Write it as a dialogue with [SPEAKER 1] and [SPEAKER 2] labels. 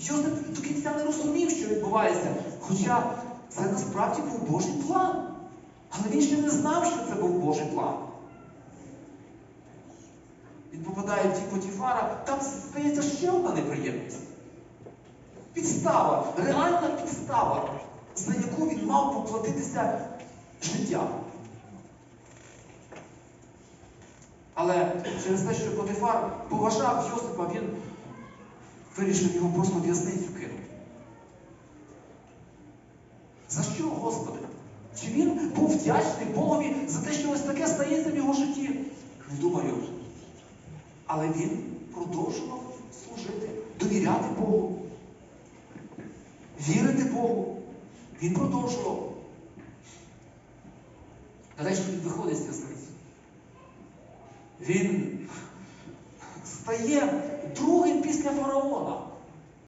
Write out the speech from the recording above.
[SPEAKER 1] Йосип до кінця не розумів, що відбувається. Хоча це насправді був Божий план. Але він ще не знав, що це був Божий план. Він попадає в ті Потіфара, там стається ще одна неприємність. Підстава, реальна підстава, за яку він мав поплатитися життям. Але через те, що Потифар поважав Йосипа, він вирішив його просто в'язницю кинути. За що, Господи? Чи він був вдячний Богові за те, що ось таке стається в його житті? Не думаю. Але він продовжував служити, довіряти Богу, вірити Богу. Він продовжував. Нарешті він виходить з в'язниці. Він стає другим після.